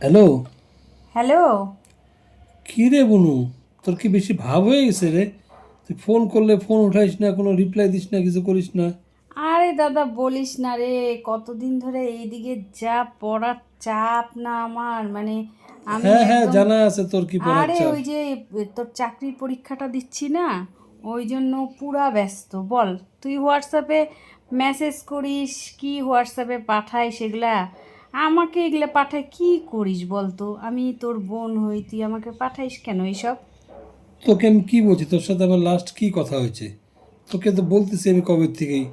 Hello? Hello? কি রে বনু? তোর কি বেশি ভাব হয়ে গেছে রে? তুই ফোন করলে ফোন উঠাইস না কোনো রিপ্লাই দিস না কিছু করিস না। আরে দাদা বলিস না রে। কতদিন ধরে এইদিকে যা পড়ার চাপ না আমার। মানে আমি হ্যাঁ হ্যাঁ একদম- জানা আছে তোর কি পড়ার আরে চাপ। ওই যে তোর চাকরির পরীক্ষাটা দিচ্ছি না? ওই জন্য পুরা ব্যস্ত। বল তুই হোয়াটসঅ্যাপে মেসেজ করিস কি হোয়াটসঅ্যাপে পাঠাই সেগুলা? আমাকে এগুলো পাঠায় কি করিস বলতো? আমি তোর বোন হই তুই আমাকে পাঠাইস কেন এইসব তোকে আমি কি বলছি? তোর সাথে আমার লাস্ট কি কথা হয়েছে? তোকে তো বলতেছি আমি কবে থেকেই।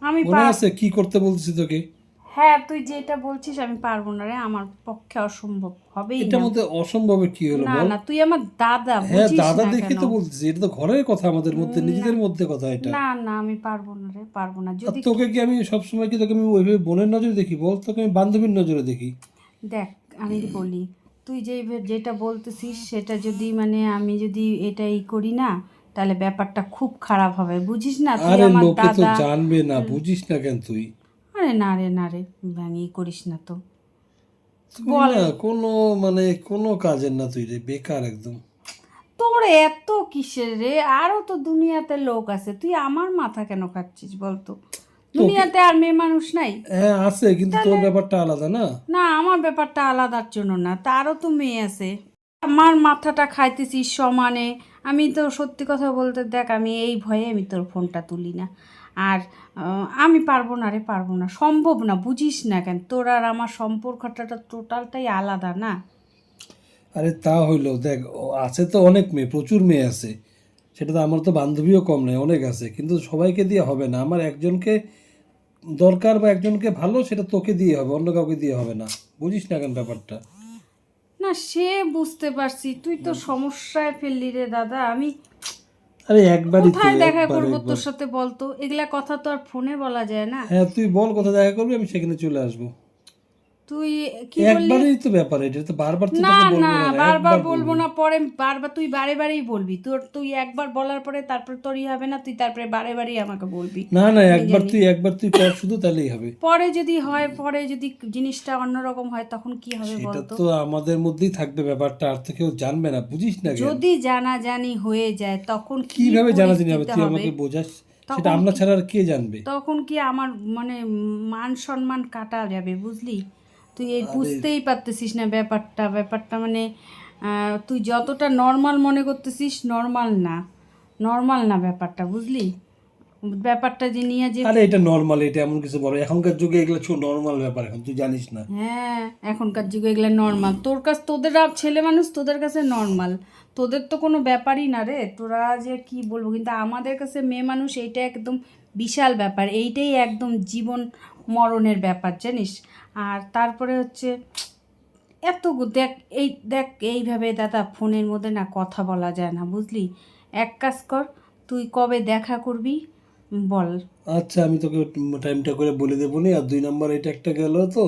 আমি মনে পা- আছে কি করতে বলতেছি তোকে? হ্যাঁ তুই যেটা বলছিস আমি পারব না রে আমার পক্ষে অসম্ভব হবেই এটার না। মধ্যে অসম্ভবের কি হলো না না তুই আমার দাদা হ্যাঁ দাদা দেখে তো বলতেছি এটা তো ঘরের কথা আমাদের মধ্যে নিজেদের মধ্যে কথা এটা। না না আমি পারব না রে পারব না। যদি তোকে কি আমি সবসময় কি তোকে আমি ওইভাবে বোনের নজরে দেখি বল? তোকে আমি বান্ধবীর নজরে দেখি। দেখ আমি বলি তুই যে যেটা বলতেছিস সেটা যদি মানে আমি যদি এটাই করি না তাহলে ব্যাপারটা খুব খারাপ হবে বুঝিস না? তুই আমার দাদা। জানবে না বুঝিস না কেন তুই? আরে না রে না রে ব্যাঙি করিস না তো। কোনো মানে কোনো কাজের না তুই রে বেকার একদম। তোর এত কিসের রে? আরও তো দুনিয়াতে লোক আছে। তুই আমার মাথা কেন খাচ্ছিস বলতো? দুনিয়াতে আর মেয়ে মানুষ নাই। হ্যাঁ আছে কিন্তু তোর ব্যাপারটা আলাদা না? না আমার ব্যাপারটা আলাদার জন্য না। তারও তো মেয়ে আছে। আমার মাথাটা খাইতেছিস সমানে। আমি তো সত্যি কথা বলতে দেখ আমি এই ভয়ে আমি তোর ফোনটা তুলি না। আর আমি পারব না রে পারব না। সম্ভব না বুঝিস না কেন? তোর আর আমার সম্পর্কটা টোটালটাই আলাদা না? আরে তা হইল দেখ আছে তো অনেক মেয়ে প্রচুর মেয়ে আছে। সেটা তো আমার তো বান্ধবীও কম নেই অনেক আছে। কিন্তু সবাইকে দিয়ে হবে না। আমার একজনকে দরকার বা একজনকে ভালো সেটা তোকে দিয়ে হবে অন্য কাউকে দিয়ে হবে না। বুঝিস না কেন ব্যাপারটা? না সে বুঝতে পারছি। তুই তো সমস্যায় ফেললি রে দাদা। আমি আরে একবারই কোথায় দেখা করব তোর সাথে বলতো? এগুলা কথা তো আর ফোনে বলা যায় না। হ্যাঁ তুই বল কোথায় দেখা করবি? আমি সেখানে চলে আসব। তুই কি একবারই তো ব্যাপার এটা তো বারবার তো না না বারবার বলব না পরে বারবার তুই বারে বারেই বলবি। তোর তুই একবার বলার পরে তারপর তোরই হবে না তুই তারপরে বারে বারেই আমাকে বলবি। না না একবার তুই একবার তুই কর শুধু তাহলেই হবে। পরে যদি হয় পরে যদি জিনিসটা অন্যরকম হয় তখন কি হবে তো আমাদের মধ্যেই থাকবে ব্যাপারটা আর তো কেউ জানবে না বুঝিস না যদি জানা জানি হয়ে যায় তখন কীভাবে জানাজানি হবে? তুই আমাকে বোঝাস সেটা আমরা ছাড়া আর কে জানবে? তখন কি আমার মানে মান সম্মান কাটা যাবে বুঝলি? তুই এই বুঝতেই পারতেছিস না ব্যাপারটা। ব্যাপারটা মানে তুই যতটা নর্মাল মনে করতেছিস নর্মাল না। নর্মাল না ব্যাপারটা বুঝলি? ব্যাপারটা যে নিয়ে যে আরে এটা নর্মাল এটা এমন কিছু বড়। এখনকার যুগে এগুলো খুব নর্মাল ব্যাপার এখন তুই জানিস না। হ্যাঁ এখনকার যুগে এগুলো নর্মাল তোর কাছ তোদের আপ- ছেলে মানুষ তোদের কাছে নর্মাল তোদের তো কোনো ব্যাপারই না রে। তোরা যে কি বলব কিন্তু আমাদের কাছে মেয়ে মানুষ এইটা একদম বিশাল ব্যাপার। এইটাই একদম জীবন মরণের ব্যাপার জানিস? আর তারপরে হচ্ছে এত দেখ এই দেখ এইভাবে দাদা ফোনের মধ্যে না কথা বলা যায় না বুঝলি? এক কাজ কর তুই কবে দেখা করবি বল। আচ্ছা আমি তোকে টাইমটা করে বলে দেবো নি আর দুই নম্বর এটা একটা গেল তো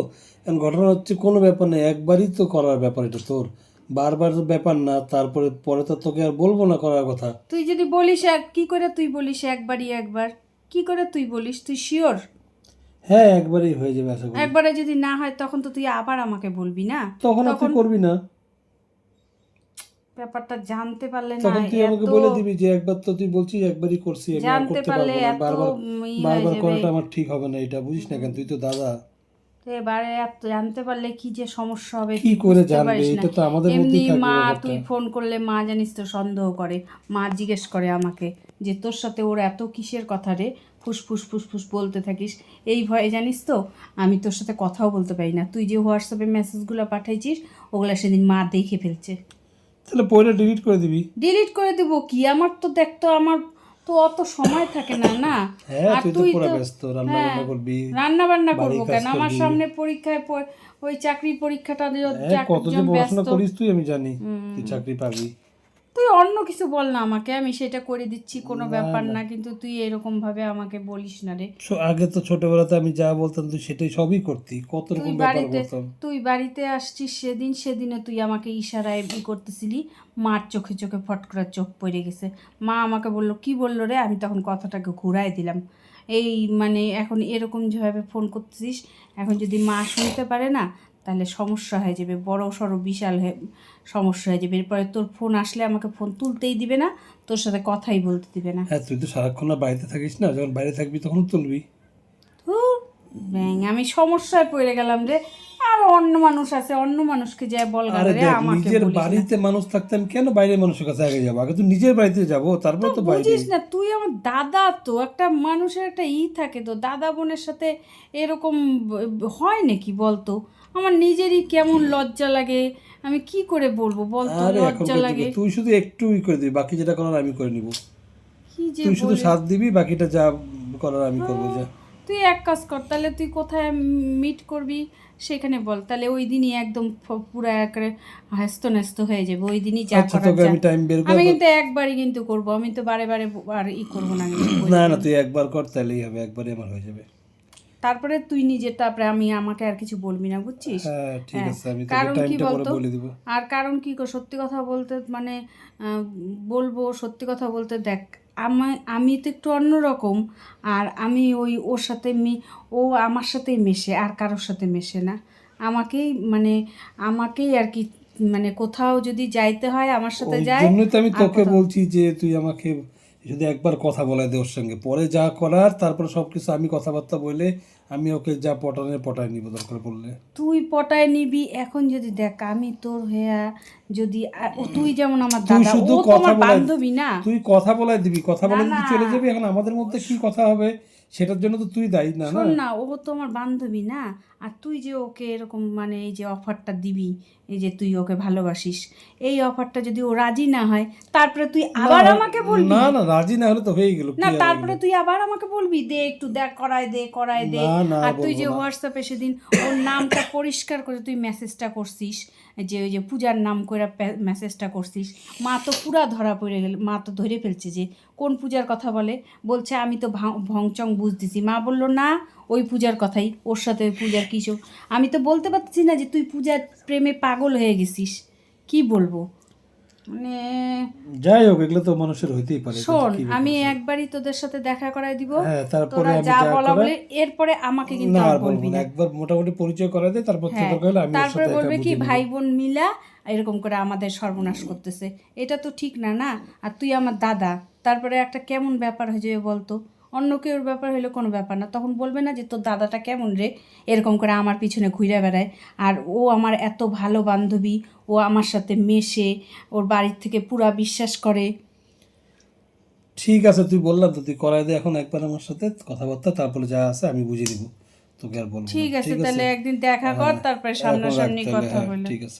এখন ঘটনা হচ্ছে কোনো ব্যাপার নেই একবারই তো করার ব্যাপার এটা তোর। বারবার তো ব্যাপার না তারপরে পরে তো তোকে আর বলব না করার কথা। তুই যদি বলিস এক কি করে তুই বলিস একবারই একবার? কি করে তুই বলিস? তুই শিওর হ্যাঁ একবারই হয়ে যাবে আশা করি। একবারে যদি না হয় তখন তো তুই আবার আমাকে বলবি না? তখন আর তুই করবি না। ব্যাপারটা জানতে পারলে না তখন তুই আমাকে বলে দিবি যে একবার তো তুই বলছিস একবারই করছি আমি আর করতে পারলে পারব না। বারবার বারবার করাটা আমার ঠিক হবে না এটা বুঝিস না কেন? তুই তো দাদা। এবারে এত জানতে পারলে কি যে সমস্যা হবে কি করে জানবে? এটা তো আমাদের মধ্যেই থাকবে মা তুই ফোন করলে মা জানিস তো সন্দেহ করে মা জিজ্ঞেস করে আমাকে যে তোর সাথে ওর এত কিসের কথা রে? ফুসফুস ফুসফুস বলতে থাকিস। এই ভয়ে জানিস তো আমি তোর সাথে কথাও বলতে পারি না। তুই যে হোয়াটসঅ্যাপে মেসেজগুলো পাঠাইছিস ওগুলো সেদিন মা দেখে ফেলছে। তাহলে পয়লা ডিলিট করে দিবি। ডিলিট করে দেব কি? আমার তো দেখতো আমার তো অত সময় থাকে না না? হ্যাঁ আর তুই তো পুরো তো- ব্যস্ত রান্না বান্না করবি রান্না বান্না করব কেন? আমার সামনে পরীক্ষায় ওই চাকরি পরীক্ষাটা হ্যাঁ কত যে পড়াশোনা ব্যস্ত। করিস তুই আমি জানি তুই চাকরি পাবি। তুই অন্য কিছু বল না আমাকে আমি সেটা করে দিচ্ছি কোনো ব্যাপার না। কিন্তু তুই এরকম ভাবে আমাকে বলিস না রে। আগে তো ছোটবেলাতে আমি যা বলতাম তুই সেটাই সবই করতি কত রকম ব্যাপার বাড়িতে বলতাম। তুই বাড়িতে আসছিস সেদিন সেদিনে তুই আমাকে ইশারায় ই করতেছিলি মার চোখে চোখে ফট করে চোখ পড়ে গেছে। মা আমাকে বলল কি বলল রে? আমি তখন কথাটাকে ঘুরাই দিলাম। এই মানে এখন এরকম যেভাবে ফোন করতেছিস এখন যদি মা শুনতে পারে না তাহলে সমস্যা হয়ে যাবে বড় সড়ো বিশাল হয়ে সমস্যা হয়ে যাবে। এরপরে তোর ফোন আসলে আমাকে ফোন তুলতেই দিবে না তোর সাথে কথাই বলতে দিবে না। হ্যাঁ তুই তো সারাক্ষণ আর বাড়িতে থাকিস না যখন বাইরে থাকবি তখন তুলবি। ব্যাং আমি সমস্যায় পড়ে গেলাম রে। আর অন্য মানুষ আছে অন্য মানুষকে যায় বল আরে আমাকে নিজের বাড়িতে মানুষ থাকতাম কেন বাইরের মানুষের কাছে আগে যাব? আগে তো নিজের বাড়িতে যাব তারপর তো বাইরে। বুঝিস না তুই আমার দাদা তো একটা মানুষের একটা ই থাকে তো দাদা বোনের সাথে এরকম হয় নাকি বলতো? আমার নিজেরই কেমন লজ্জা লাগে। আমি কি করে বলব? আরে এখন লজ্জা লাগে। তুই শুধু একটু ই করে দিবি বাকি যেটা করার আমি করে নিব। কি যে তুই শুধু। সাথ দিবি বাকিটা যা করার আমি করব যা। তুই এক কাজ কর তাহলে তুই কোথায় মিট করবি সেখানে বল। তাহলে ওই দিনই একদম ফ- পুরো একবারে হাস্ত ন্যস্ত হয়ে যাবে ওই দিনই যা আচ্ছা করার তোকে যা। আমি টাইম বের আমি করব কিন্তু একবারই কিন্তু করব আমি তো বারে বারে আর ই করব না কিন্তু না না তুই একবার কর তাহলেই হবে একবারই আমার হয়ে যাবে। তারপরে তুই নিজে তারপরে আমি আমাকে আর কিছু বলবি না বুঝছিস? হ্যাঁ হ্যাঁ, কারণ কি বলতো? আর কারণ কি সত্যি কথা বলতে মানে বলব সত্যি কথা বলতে দেখ আমি আমি তো একটু অন্যরকম আর আমি ওই ওর সাথে মি ও আমার সাথেই মেশে আর কারোর সাথে মেশে না। আমাকেই মানে আমাকেই আর কি মানে কোথাও যদি যাইতে হয় আমার সাথে যায় আমি তোকে বলছি যে তুই আমাকে যদি একবার কথা বলা দে ওর সঙ্গে। পরে যা করার তারপরে সব কিছু আমি কথাবার্তা বলে আমি ওকে যা পটানে পটায় নিব দরকার পড়লে। তুই পটায় নিবি এখন যদি দেখ আমি তোর হইয়া যদি ও তুই যেমন আমার দাদা শুধু কথা বান্ধবী না। তুই কথা বলাই দিবি কথা বলে যদি চলে যাবি এখন আমাদের মধ্যে কি কথা হবে সেটার জন্য তো তুই দায়ী না না। শোন না ও তো আমার বান্ধবী না আর তুই যে ওকে এরকম মানে এই যে অফারটা দিবি এই যে তুই ওকে ভালোবাসিস এই অফারটা যদি ও রাজি না হয় তারপরে তুই আবার আমাকে বলবি? না না রাজি না হলে তো হয়ে গেল না তারপরে তুই আবার আমাকে বলবি দে একটু দেখ করায় দে করায় দে। আর তুই যে হোয়াটসঅ্যাপে সেদিন ওর নামটা পরিষ্কার করে তুই মেসেজটা করছিস যে ওই যে পূজার নাম করে মেসেজটা করছিস মা তো পুরা ধরা পড়ে গেল মা তো ধরে ফেলছে যে কোন পূজার কথা বলে? বলছে আমি তো ভংচং বুঝতেছি। মা বলল না ওই পূজার কথাই ওর সাথে ওই পূজার কিছু। আমি তো বলতে পারছি না যে তুই পূজার প্রেমে পাগল হয়ে গেছিস। কি বলব? মানে যাই হোক এগুলো তো মানুষের হইতেই পারে শোন আমি একবারই তোদের সাথে দেখা করায় দিব। হ্যাঁ তারপরে আমি যা বলা বলে এরপরে আমাকে কিন্তু আর বলবি না একবার মোটামুটি পরিচয় করা দে তারপর তো হ্যাঁ আমি তারপরে বলবে কি ভাই বোন মিলা এরকম করে আমাদের সর্বনাশ করতেছে। এটা তো ঠিক না না? আর তুই আমার দাদা তারপরে একটা কেমন ব্যাপার হয়ে যাবে বলতো? অন্য কেউর ব্যাপার হলে কোনো ব্যাপার না। তখন বলবে না যে তোর দাদাটা কেমন রে? এরকম করে আমার পিছনে ঘুরে বেড়ায়। আর ও আমার এত ভালো বান্ধবী ও আমার সাথে মেশে ওর বাড়ির থেকে পুরা বিশ্বাস করে। ঠিক আছে তুই বললাম তো তুই করাই দে এখন একবার আমার সাথে কথাবার্তা তারপরে যা আছে আমি বুঝিয়ে দিব। তোকে আর বলব ঠিক আছে তাহলে একদিন দেখা কর তারপরে সামনাসামনি কথা হ্যাঁ, বলে। ঠিক আছে।